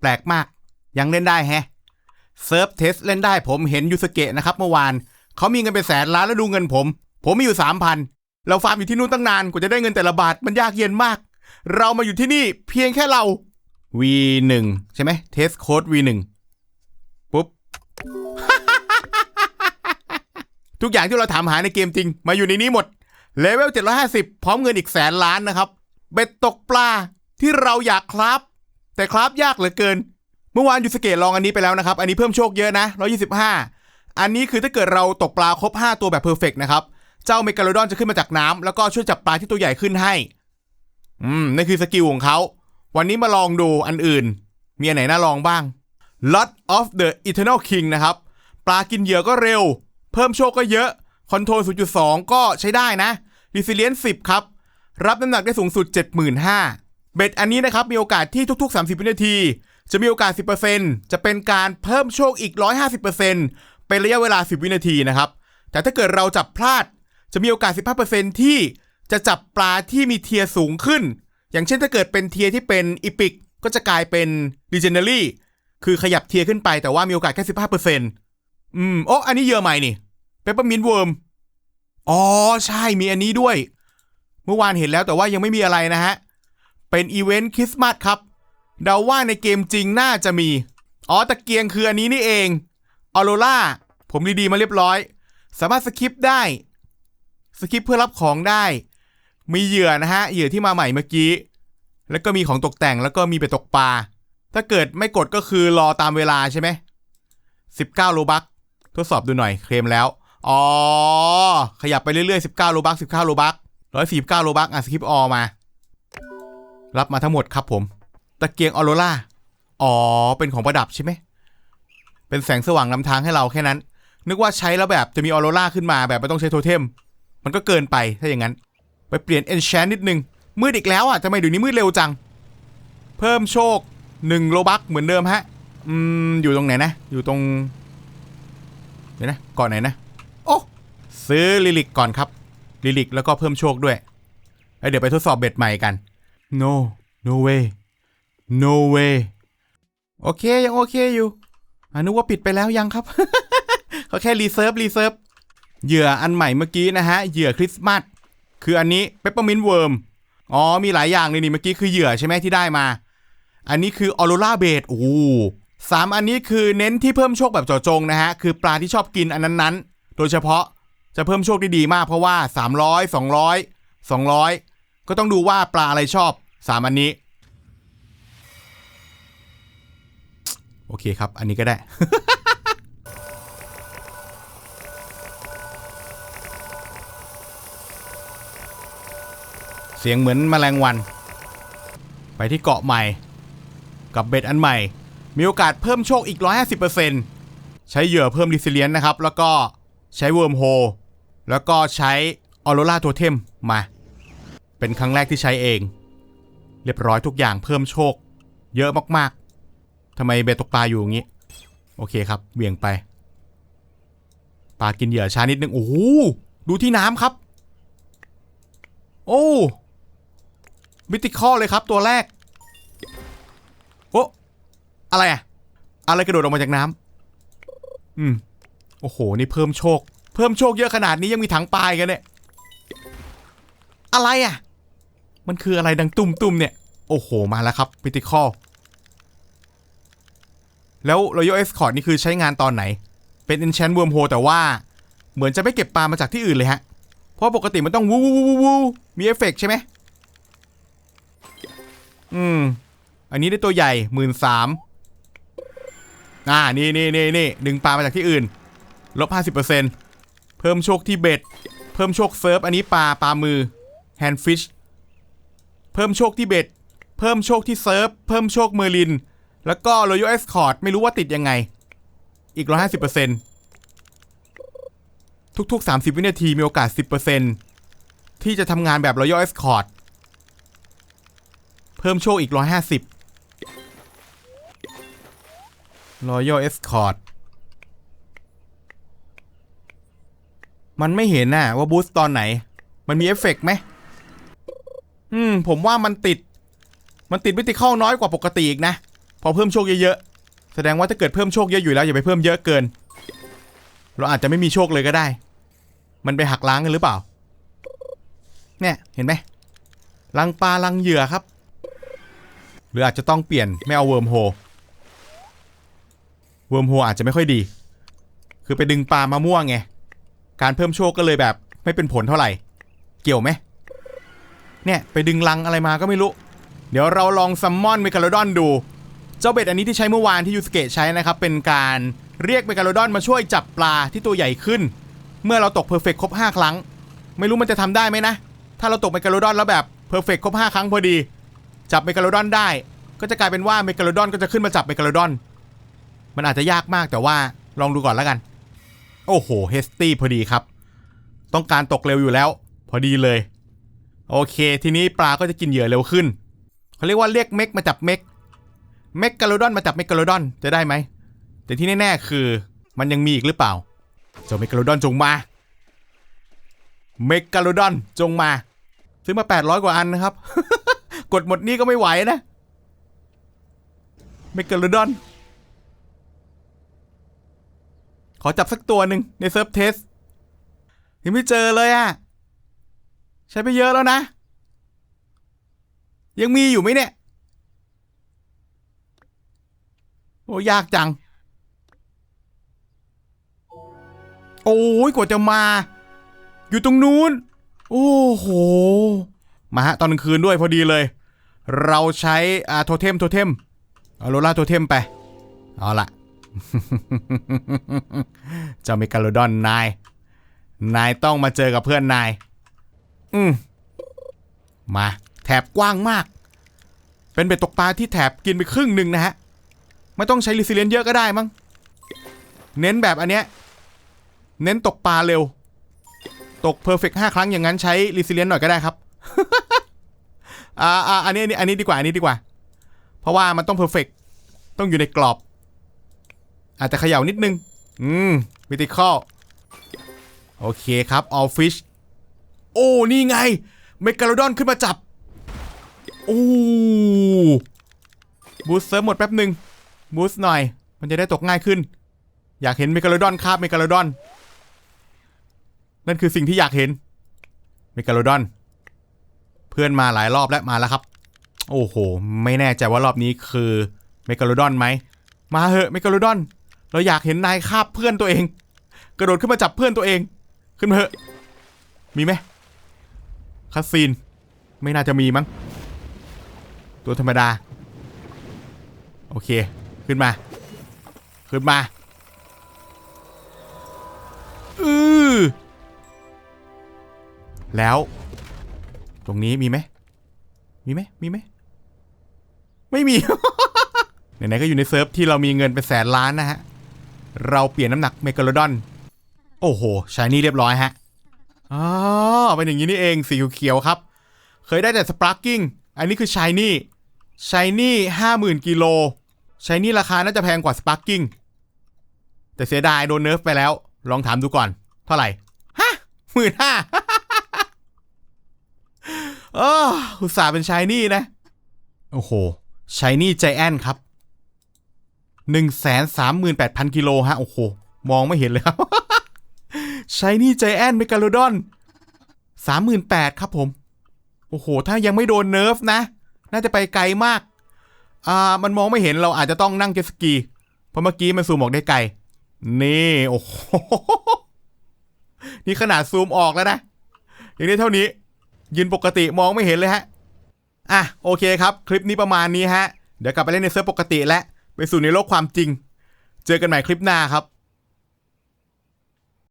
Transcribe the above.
แปลกมาก ยังเล่นได้แฮะเซิร์ฟเทสเล่นได้ผมเห็นยูสเกะนะครับเมื่อวานเขามีเงินเป็นแสนล้านแล้วดูเงินผม ผมมีอยู่สามพันเราฟาร์มอยู่ที่นู่นตั้งนานกว่าจะได้เงินแต่ละบาทมันยากเย็นมาก เรามาอยู่ที่นี่เพียงแค่เรา V1 ใช่ไหมเทสโค้ด V1 ปุ๊บ ทุกอย่างที่เราถามหาในเกมจริง มาอยู่ในนี้หมดเลเวล750 พร้อมเงินอีกแสนล้านนะครับ เบ็ดตกปลาที่เราอยากคราฟ แต่คราฟยากเหลือเกิน เมื่อวานยูสเกตลองอันนี้ไปแล้วนะครับ อันนี้เพิ่มโชคเยอะนะ 125 อันนี้คือถ้าเกิดเราตกปลาครบ 5 ตัวแบบเพอร์เฟกนะครับ เจ้าเมกาโลดอนจะขึ้นมาจากน้ำแล้วก็ช่วยจับปลาที่ตัวใหญ่ขึ้นให้ อืมนั่นคือสกิลของเขา วันนี้มาลองดูอันอื่น มีอันไหนน่าลองบ้าง Lot of the Eternal King นะครับ ปลากินเหยื่อก็เร็ว เพิ่มโชคก็เยอะ คอนโทรล 0.2 ก็ใช้ได้นะ Resilience 10 ครับ รับน้ำหนักได้สูงสุด 75,000 เบ็ดอันนี้นะครับมีโอกาสที่ทุก ๆ 30 วินาที จะมีโอกาส 10%จะเป็นการเพิ่มโชคอีก 150%เป็นระยะเวลา 10 วินาทีนะครับ แต่ถ้าเกิดเราจับพลาด จะมีโอกาส 15%ที่จะจับปลาที่มีเทียสูงขึ้น อย่างเช่นถ้าเกิดเป็นเทียที่เป็นอีพิกก็จะกลายเป็น Legendary คือขยับเทียขึ้นไปแต่ว่ามีโอกาสแค่ 15%อืมโอ้อันนี้เยอะใหม่นี่เปเปอร์มินเวิร์มอ๋อ ใช่มีอันนี้ด้วย เมื่อวานเห็นแล้วแต่ว่ายังไม่มีอะไรนะฮะ เป็นอีเวนต์คริสต์มาสครับ เดาว่าในเกมจริงน่าจะมี อ๋อตะเกียงคืออันนี้นี่เองออโรล่าผมดีๆมาเรียบร้อย สามารถสคิปได้ สคิปเพื่อรับของได้ มีเหยื่อนะฮะ เหยื่อที่มาใหม่เมื่อกี้ แล้วก็มีของตกแต่งแล้วก็มีไปตกปลา ถ้าเกิดไม่กดก็คือรอตามเวลาใช่ไหม19โลบักทดสอบดูหน่อยเคลมแล้ว อ๋อ ขยับไปเรื่อยๆ19โลบัก19โลบัก149โลบักอะสคิปออมา รับมาทั้งหมดครับผม ตะเกียงออโรล่าอ๋อ เป็นของประดับใช่ไหม เป็นแสงสว่างนำทางให้เราแค่นั้น นึกว่าใช้แล้วแบบจะมีออโรล่าขึ้นมาแบบไม่ต้องใช้โทเทม มันก็เกินไปถ้าอย่างนั้น ไปเปลี่ยนเอนแชนนิดนึง มืดอีกแล้วอะทำไมเดี๋ยวนี้มืดเร็วจัง เพิ่มโชค1โลบักเหมือนเดิมฮะ อืม อยู่ตรงไหนนะ อยู่ตรง เดี๋ยวนะ ก่อนไหนนะ โอ้ ซื้อลิลิกก่อนครับ ลิลิกแล้วก็เพิ่มโชคด้วยเอ้ยเดี๋ยวไปทดสอบเบ็ดใหม่กัน no no way no way โอเค ยังโอเคอยู่อนึกว่าปิดไปแล้วยังครับ เขาแค่รีเซิร์ฟรีเซิร์ฟเหยื่ออันใหม่เมื่อกี้นะฮะ เหยื่อคริสต์มาสคืออันนี้เปปเปอร์มินเวิร์มอ๋อ มีหลายอย่างเลยนี่เมื่อกี้คือเหยื่อใช่ไหมที่ได้มา อันนี้คือออโรราเบดโอ้สามอันนี้คือเน้นที่เพิ่มโชคแบบเจาะจงนะฮะ คือปลาที่ชอบกินอันนั้นๆ โดยเฉพาะจะเพิ่มโชคได้ดีมากเพราะว่า 300 200 200 ก็ต้องดูว่าปลาอะไรชอบ3อันนี้ โอเคครับ อันนี้ก็ได้ เสียงเหมือนแมลงวัน ไปที่เกาะใหม่ กับเบ็ดอันใหม่ มีโอกาสเพิ่มโชคอีก 150%ใช้เหยื่อเพิ่ม r ิ s i เลียนนะครับ แล้วก็ใช้เวิร์มโฮแล้วก็ใช้ออโรราโทเทมมา เป็นครั้งแรกที่ใช้เอง เรียบร้อยทุกอย่างเพิ่มโชค เยอะมากๆทำไมเบ็ดตกปลาอยู่อย่างนี้ โอเคครับเบี่ยงไปปลากินเหยื่อช้านิดนึงโอ้โหดูที่น้ำครับ โอ้มิติคอเลยครับตัวแรกโอ้อะไรอะอะไรกระโดดออกมาจากน้ำอืมโอ้โห นี่เพิ่มโชค เพิ่มโชคเยอะขนาดนี้ยังมีถังปลายกันเนี่ย อะไรอะ มันคืออะไรดังตุ้มตุ้มๆเนี่ย โอ้โห มาแล้วครับมิติคอแล้ว Royal Escort นี่คือใช้งานตอนไหน เป็น Enchant Wormhole แต่ว่าเหมือนจะไม่เก็บปลามาจากที่อื่นเลยฮะ เพราะปกติมันต้องวูวูวูวูวูมีเอฟเฟกต์ใช่ไหม อืม อันนี้ได้ตัวใหญ่หมื่นสามอ่า นี่นี่นี่นี่ดึงปลามาจากที่อื่น ลบห้าสิบเปอร์เซ็นต์เพิ่มโชคที่เบ็ด เพิ่มโชคเซิร์ฟ อันนี้ปลาปลามือแฮนด์ฟิช เพิ่มโชคที่เบ็ดเพิ่มโชคที่เซิร์ฟ เพิ่มโชคเมอร์ลิน แล้วก็ Royal Escort ไม่รู้ว่าติดยังไง อีก150%ทุกๆ30วินาทีมีโอกาส10%ที่จะทำงานแบบ Royal Escort เพิ่มโชคอีก150 Royal Escort มันไม่เห็นน่ะว่าบูสต์ตอนไหน มันมีเอฟเฟกต์ไหม อืม ผมว่ามันติด มันติดวิติเข้าน้อยกว่าปกติอีกนะ พอเพิ่มโชคเยอะๆ แสดงว่าถ้าเกิดเพิ่มโชคเยอะอยู่แล้วอย่าไปเพิ่มเยอะเกิน เราอาจจะไม่มีโชคเลยก็ได้ มันไปหักล้างกันหรือเปล่า เนี่ย เห็นไหมลังปลาลังเหยื่อครับ หรืออาจจะต้องเปลี่ยนไม่เอาเวิร์มโฮ เวิร์มโฮอาจจะไม่ค่อยดี คือไปดึงปลามาม่วงไง การเพิ่มโชคก็เลยแบบ ไม่เป็นผลเท่าไหร่ เกี่ยวไหม เนี่ยไปดึงลังอะไรมาก็ไม่รู้ เดี๋ยวเราลองซัมมอนเมกาโลดอนดู เจ้าเบ็ดอันนี้ที่ใช้เมื่อวานที่ยูสเกะใช้นะครับ เป็นการเรียกเมกาโลดอนมาช่วยจับปลาที่ตัวใหญ่ขึ้น เมื่อเราตกเพอร์เฟกครบ 5 ครั้ง ไม่รู้มันจะทำได้ไหมนะ ถ้าเราตกเมกาโลดอนแล้วแบบเพอร์เฟกครบ 5 ครั้งพอดี จับเมกาโลดอนได้ ก็จะกลายเป็นว่าเมกาโลดอนก็จะขึ้นมาจับเมกาโลดอน มันอาจจะยากมากแต่ว่าลองดูก่อนแล้วกัน โอ้โหเฮสตี้พอดีครับ ต้องการตกเร็วอยู่แล้ว พอดีเลย โอเค ทีนี้ปลาก็จะกินเหยื่อเร็วขึ้นเขาเรียกว่าเรียกเม็กมาจับเม็กเม็กกาโลดอนมาจับเม็กกาโลดอนจะได้ไหม แต่ที่แน่ๆคือมันยังมีอีกหรือเปล่าเจ้าเมกกาโลดอนจงมาเมกกาโลดอนจงมาซื้อมา 800 กว่าอันนะครับ กดหมดนี้ก็ไม่ไหวนะเมกกาโลดอน ขอจับสักตัวหนึ่งในเซิร์ฟเทสยังไม่เจอเลยอะ ใช้ไปเยอะแล้วนะ ยังมีอยู่ไหมเนี่ย โอ้ยากจัง โอ้ยกว่าจะมา อยู่ตรงนู้น โอ้โห มาฮะ ตอนกลางคืนด้วยพอดีเลย เราใช้อ่าโทเทมโทเทมเอาโรล่าโทเทมไป เอาละเจ้าเมกาโลดอนนาย นายต้องมาเจอกับเพื่อนนาย อืมมาแถบกว้างมาก เป็นเบ็ดตกปลาที่แถบกินไปครึ่งหนึ่งนะฮะ ไม่ต้องใช้รีซิเลียนเยอะก็ได้มั้ง เน้นแบบอันเนี้ย เน้นตกปลาเร็ว ตกเพอร์เฟกห้าครั้งอย่างนั้นใช้รีซิเลียนหน่อยก็ได้ครับ อ่าอ่าอันนี้อันนี้อันนี้ดีกว่าอันนี้ดีกว่า เพราะว่ามันต้องเพอร์เฟกต์ต้องอยู่ในกรอบ อาจจะเขย่านิดนึง อืมวิติคอลโอเคครับออฟฟิช โอ้นี่ไง เมกาโลดอนขึ้นมาจับ โอ้บูสเซิร์ฟหมดแป๊บหนึ่งบูสหน่อย มันจะได้ตกง่ายขึ้น อยากเห็นเมกาโลดอนคาบเมกาโลดอน นั่นคือสิ่งที่อยากเห็น เมกาโลดอน เพื่อนมาหลายรอบแล้วมาแล้วครับ โอ้โห ไม่แน่ใจว่ารอบนี้คือเมกาโลดอนไหม มาเหอะเมกาโลดอน เราอยากเห็นนายคาบเพื่อนตัวเอง กระโดดขึ้นมาจับเพื่อนตัวเอง ขึ้นมาเหอะ มีไหม คาซีน ไม่น่าจะมีมั้ง ตัวธรรมดา โอเค ขึ้นมา ขึ้นมา อือแล้ว ตรงนี้มีไหม มีไหม มีไหม ไม่มี ไหนๆก็อยู่ในเซิร์ฟที่เรามีเงินเป็นแสนล้านนะฮะ เราเปลี่ยนน้ำหนักเมกาโลดอน โอ้โหชายนี่เรียบร้อยฮะ อ๋อเป็นอย่างนี้นี่เองสีเขียวๆครับ เคยได้แต่สปาร์กิ้งอันนี้คือชายนี่ชายนี่ห้าหมื่นกิโลชายนี่ราคาน่าจะแพงกว่าสปาร์กิ้งแต่เสียดายโดนเนิร์ฟไปแล้ว ลองถามดูก่อน เท่าไหร่ฮะหมื่นห้าเอออุตส่าห์เป็นชายนี่นะ โอ้โหชายนี่ใจแอนครับหนึ่งแสนสามหมื่นแปดพันกิโลฮะ โอ้โห มองไม่เห็นเลยครับ ชายนี่ใจแอนเมกาโลดอนสามหมื่นแปดครับผม โอ้โห ถ้ายังไม่โดนเนิร์ฟนะ น่าจะไปไกลมาก อ่า มันมองไม่เห็นเราอาจจะต้องนั่งเจสกี เพราะเมื่อกี้มันซูมออกได้ไกล นี่ โอ้โห นี่ขนาดซูมออกแล้วนะ อย่างนี้เท่านี้ ยืนปกติมองไม่เห็นเลยฮะ อะ โอเคครับ คลิปนี้ประมาณนี้ฮะ เดี๋ยวกลับไปเล่นในเซิร์ฟปกติและ ไปสู่ในโลกความจริง เจอกันใหม่คลิปหน้าครับ